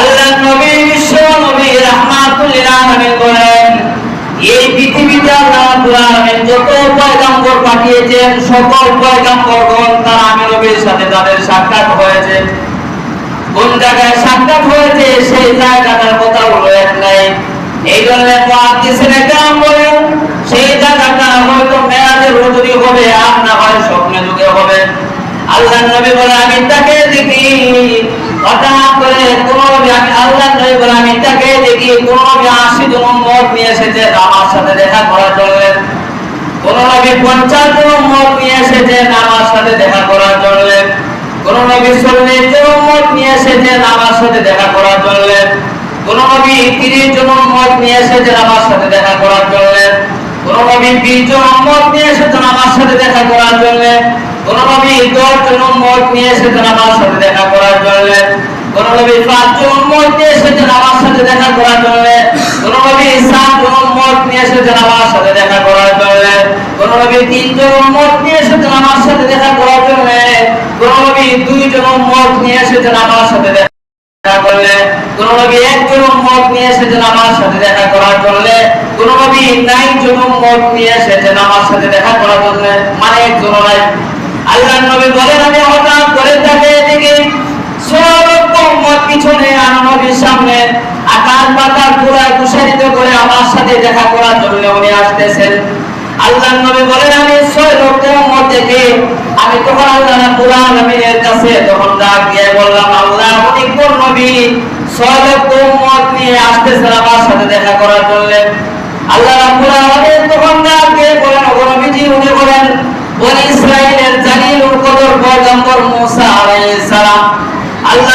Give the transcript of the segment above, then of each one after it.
আল্লাহ নবী বলেন, এই সকল সাক্ষাৎ হয়েছে। কোন জায়গায় সাক্ষাৎ হয়েছে, সেই কথা নাই। এই বলেন হবে, আর না স্বপ্নে যুগে হবে। আল্লাহ নবী বলে আমি তাকে দেখি হঠাৎ করে কোন নবী দেখি এসেছে করার জন্য। কোন নবী জন মত নিয়ে জন্য। নিয়ে আমার সাথে দেখা করার নিয়ে আমার সাথে দেখা করার জন্য। এসেছেন আমার সাথে দেখা করার জন্য। নিয়ে আমার সাথে দেখা করার জন্য কোন নবী পাঁচ নিয়ে এসেছেন আমার মত নিয়ে এসেছেন আমার সাথে দেখা করার জন্য। কোন নবী মত নিয়ে এসেছেন আমার সাথে দেখা করার করলে মানে আল্লাহ নবী বলেন, আমি হঠাৎ করে তাকে এদিকে সামনে। করে আমার সাথে দেখা করার জন্য উনি আসতেছেন। বলেন, আমি আমি কাছে তখন বললাম কোন নবী উম্মত নিয়ে আমার সাথে দেখা করার জন্য আল্লাহ রাব্বুল আলামিন তখন ডাক দিয়ে বলেন ও নবীজি উনি বলেন বনি ইসরাইলের জালিলুল কদর পয়গম্বর মুসা আলাইহিস সালাম আল্লাহ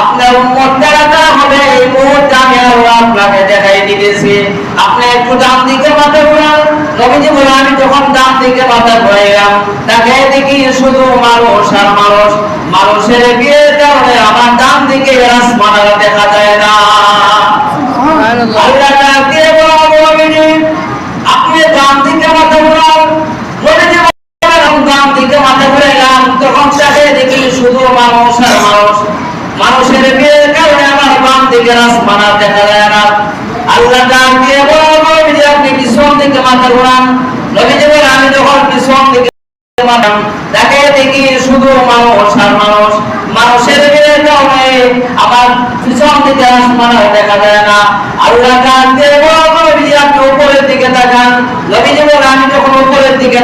আপনার উম্মত যারা হবে এই মুহূর্তে আমি আপনাকে দেখাই দিতেছি। আপনি একটু ডান দিকে মাথা ঘুরান। নবীজি বলে, আমি যখন ডান দিকে মাথা ঘুরাইলাম, তাকে দেখি শুধু মানুষ আর মানুষ। মানুষের বিয়ের কারণে আমার ডান দিকে দেখা যায় না আল্লাহ ডাক দিয়ে বলো নবীজি আপনি ডান দিকে মাথা ঘুরান নবীজি বলেন, ডান দিকে মাথা ঘুরাইলাম তখন তাকে দেখি শুধু মানুষ আর মানুষ মানুষের বিয়ের কারণে আমার দিকে দেখা আমি যখন উপরের দিকে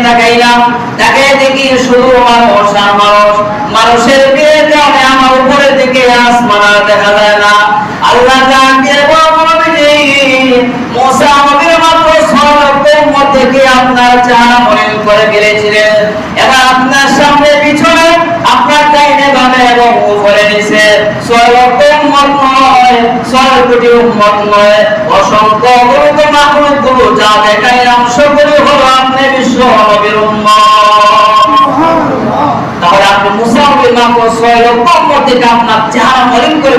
দেখি শুধু মানুষ আর মানুষ। মানুষের কারণে আমার উপরের দিকে আসমান আর দেখা যায় না আল্লাহ ডাক দিয়ে বলো নবীজি মুসা নবীর মাত্র ছয় লক্ষ উম্মত থেকে আপনার চেহারা মনে করে ফেলেছিলেন এবার আপনার সামনে পিছনে আপনার ডাইনে বামে এবং সকলে হলো আপনি আপনার চেহারা মলিন করে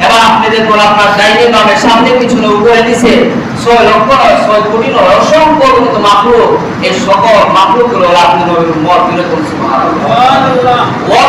এবার আপনি দেখুন, আপনার সামনে পিছনে উপরে দিছে ছয় লক্ষ নয় ছয় কোটি নয় মাখলুক এই সকল মাখলুক হল আপনি নবীর মত বিরোধ সুবহানাল্লাহ। ওয়া